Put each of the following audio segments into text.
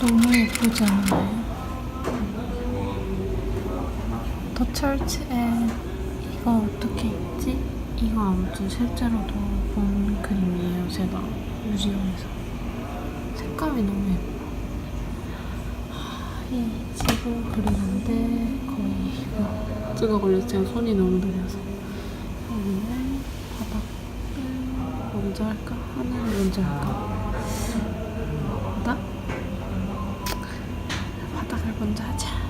너무 예쁘지 않나요? 더 철치에 이거 어떻게 있지? 이거 아무튼 실제로도 본 그림이에요 제가 뮤지엄에서 색감이 너무 예뻐 하, 이 지금 그리는데 거의 막 쯔가 걸려서 제가 손이 너무 느려서 여기는 바닥을 먼저 할까? 하늘 먼저 할까? 먼저 하자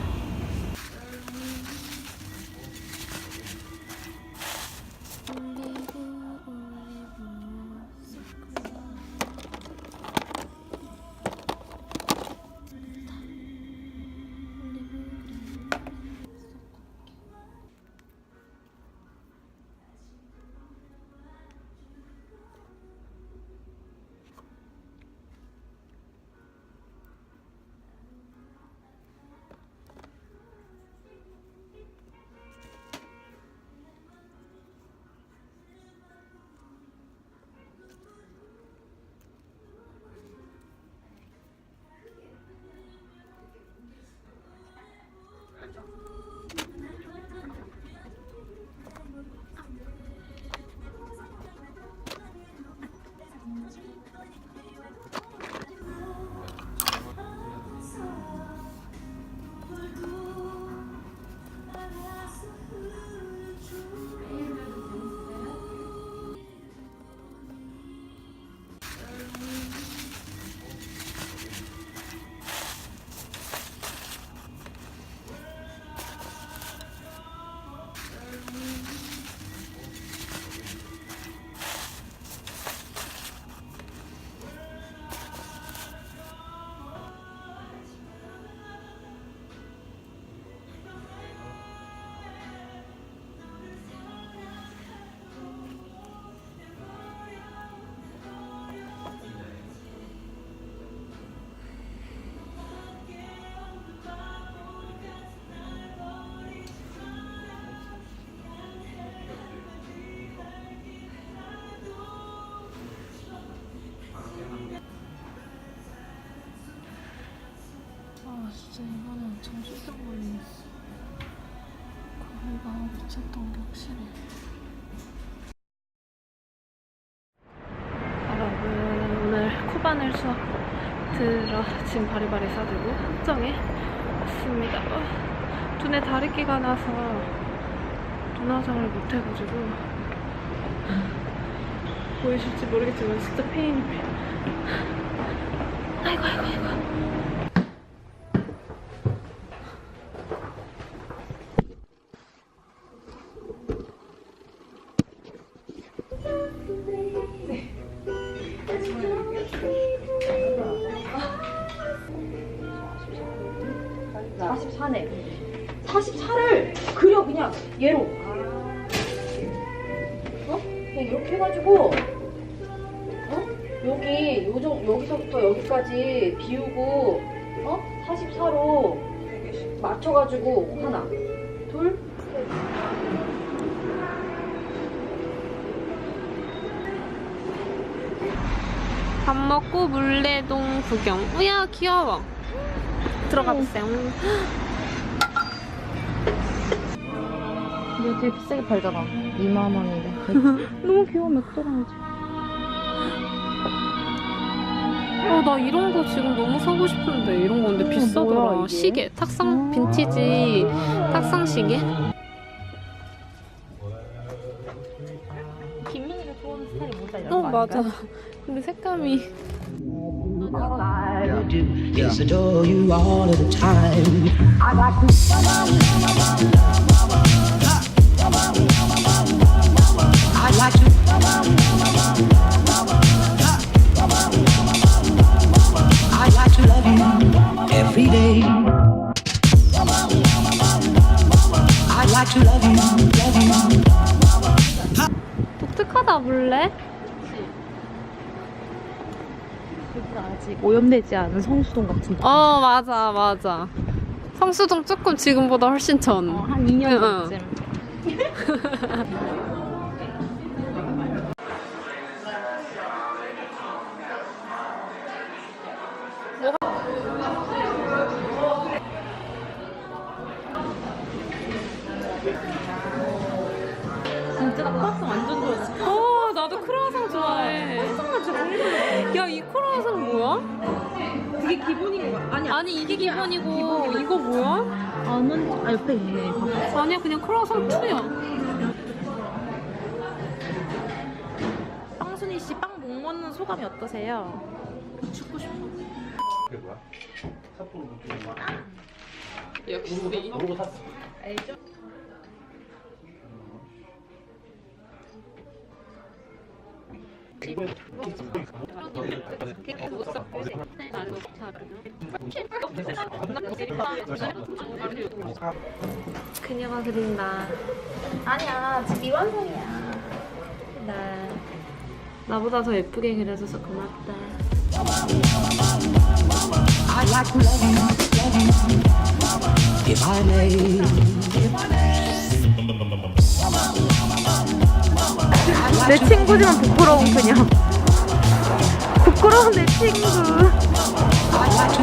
이번에 엄청 실수걸렸어. 거기가 미쳤던 게 확실해. 여러분 오늘 코바늘 수업 들어 짐 바리바리 싸들고 함정에 왔습니다. 어, 눈에 다리끼가 나서 눈화장을 못해가지고 보이실지 모르겠지만 진짜 페인이 아이고 아이고 아이고 4까지 비우고 어? 44로 맞춰가지고 하나. 둘 밥 먹고 물레동 구경. 우야 귀여워. 들어가 보세요. 근데 되게 비싸게 팔잖아. 2만원이래. 너무 귀여워 맥도날드. 어, 나 이런 거 지금 너무 사고 싶은데 이런 거 근데 비싸더라. 뭐야, 이게? 시계, 탁상 아. 빈티지 탁상 시계. 김민이가 좋아하는 스타일이 뭔지 알아? 어 맞아. 근데 색감이 I do. Yes, adore you all of the time. I like I 진짜 아직 오염되지 않은 성수동 같은 데. 어 맞아 맞아. 성수동 조금 지금보다 훨씬 전. 어, 한 2년 응, 전쯤. 야, 이 크로와상 뭐야? 그게 기본인 거 아니야? 아니, 이게 기본이고, 이거 뭐야? 아몬드 아 옆에 있네. 아니야, 그냥 크로와상 2야. 빵순이 씨 빵 못 먹는 소감이 어떠세요? 죽고 싶어. 그게 뭐야? 삿포로 느끼는 거 역시. 모르고 샀어. 그녀가 그린다. 아니야, 미완성이야. 네. 나보다 더 예쁘게 그려줘서 고맙다. If I may. 내 친구지만 부끄러운 그냥. 부끄러운 내 친구. I'd like to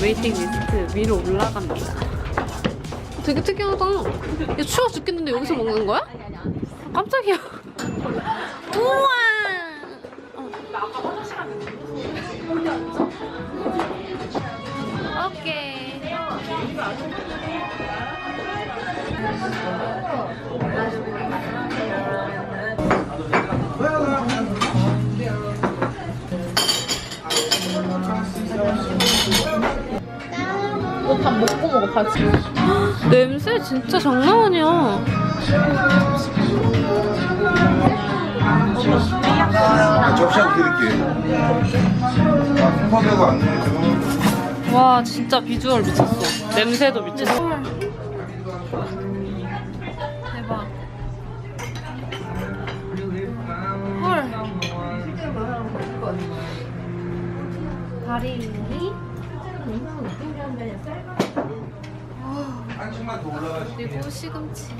웨이팅 리스트 위로 올라갑니다. 되게 특이하다. 야, 추워 죽겠는데 여기서 먹는 거야? 깜짝이야. 우와. 어. 오케이. 너밥 먹고 먹어, 같이. 냄새 진짜 장난 아니야. 접시하고 드릴게요. 아, 콩팥에가 안 되는 와 진짜 비주얼 미쳤어. 냄새도 미쳤어. 대박. 헐. 다리 한층만 더 올라가시 그리고 시금치.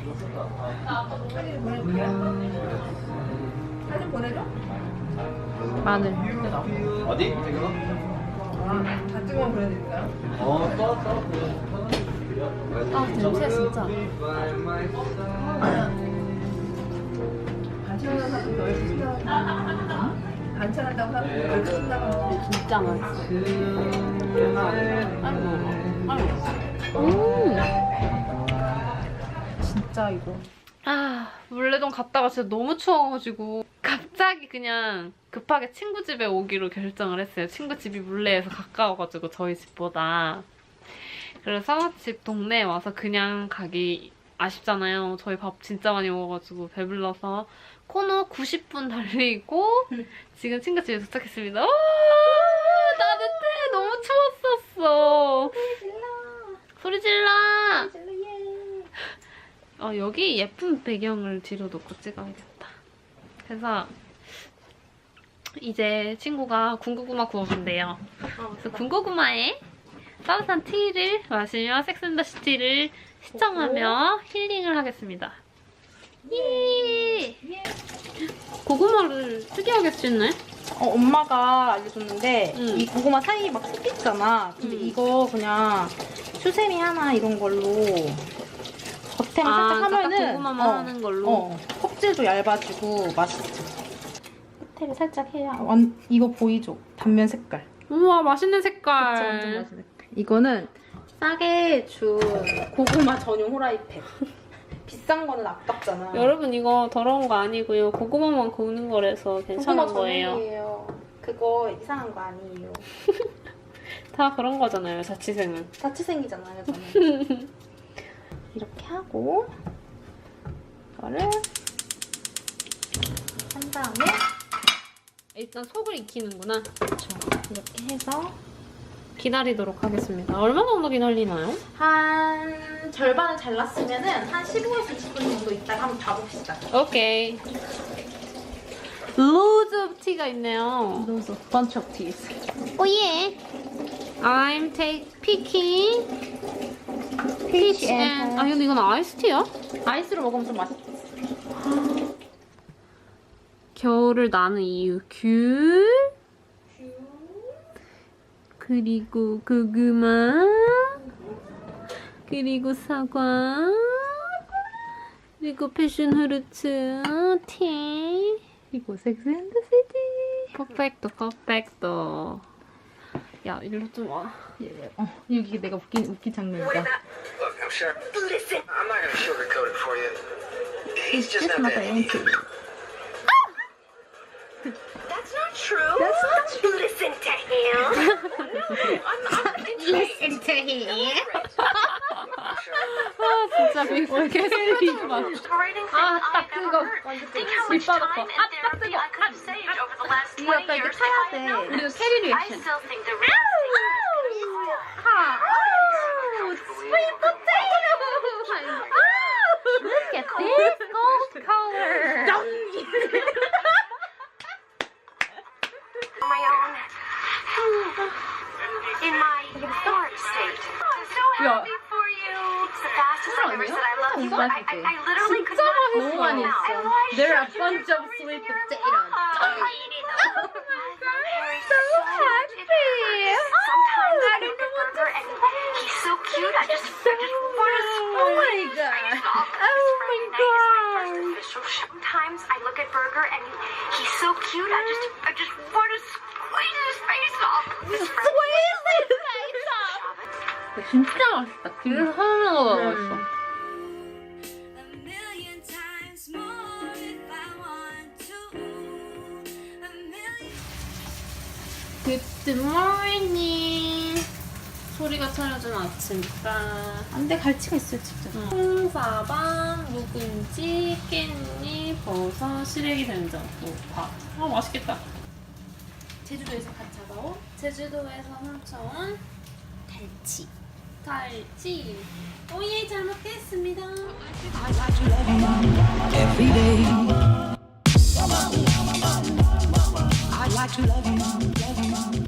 마늘. 어디? 어, 또 왔어. 아 냄새 진짜. 진짜 맛있어. 음. 진짜 이거. 아, 물레동 갔다가 진짜 너무 추워가지고 갑자기 그냥 급하게 친구 집에 오기로 결정을 했어요. 친구 집이 물레에서 가까워가지고 저희 집보다. 그래서 집 동네에 와서 그냥 가기 아쉽잖아요. 저희 밥 진짜 많이 먹어가지고 배불러서 코너 90분 달리고 지금 친구 집에 도착했습니다. 오, 따뜻해. 너무 추웠었어. 소리 질러. 어, 여기 예쁜 배경을 뒤로 놓고 찍어야겠다. 그래서 이제 친구가 군고구마 구워준대요. 그래서 군고구마에 따뜻한 티를 마시며 섹스앤더시티를 시청하며 힐링을 하겠습니다. 예! 고구마를 특이하게 씻네? 어, 엄마가 알려줬는데 응. 이 고구마 사이에 막속 있잖아. 근데 응. 이거 그냥 수세미 하나 이런 걸로 겉에만 아, 살짝 그러니까 딱 하면은 고구마만 어, 하는 걸로? 어, 껍질도 얇아지고 맛있어. 끝에를 살짝 해야 완 이거 보이죠? 단면 색깔. 우와, 맛있는 그쵸, 완전 색깔. 맛있는 색깔. 이거는 싸게 준 고구마 전용 후라이팬. 비싼 거는 아깝잖아. 여러분 이거 더러운 거 아니고요. 고구마만 구우는 거라서 괜찮은 고구마 거예요. 전용이에요. 그거 이상한 거 아니에요. 다 그런 거잖아요, 자취생은. 자취생이잖아요, 저는. 이렇게 하고 이거를 한 다음에 일단 속을 익히는구나. 이렇게 해서 기다리도록 하겠습니다. 얼마 정도 기다리나요? 한 절반을 잘랐으면은 한 15에서 20분 정도 있다가 한번 봐봅시다. 오케이. 로즈 오브 티가 있네요. Those bunch of teas. 오예. I'm take picking peach and 아 근데 이건 아이스티야? 아이스로 먹으면 좀 맛있어. 겨울을 나는 이유 귤 그리고 고구마 그리고 사과 그리고 패션 후르츠 티 그리고 섹스 앤드 시티 퍼펙토 퍼펙토 야 일로 좀와 어, 여기 내가 웃긴 웃긴 장면이다. That's not true. That's not true. Listen to him. no, I'm not Listen to him. 아 진짜 미국 개소리만 Greatest 아, thing 딱 I've 그거. ever heard. 완전 Think how 그 much 밑바닥 time 거. and 아, 딱 therapy 그거. I could have saved over the last 이거 20 아까 이렇게 years if 타야 돼. this. 캐리 리액션. still Sometimes I look at Burger and he's so cute. I just I just want to squeeze his face off. His squeeze his face off. Очень страшно, так и хорошо. Good morning 소리가 차려준 아침이다 안돼 갈치가 있어요 진짜. 홍사반, 묵은지, 깻잎, 버섯, 시래기 된장국, 밥. 아 맛있겠다. 제주도에서 갓 잡아온, 제주도에서 훔쳐온 달치. 달치. 오예 잘 먹겠습니다. every day. I'd like to love you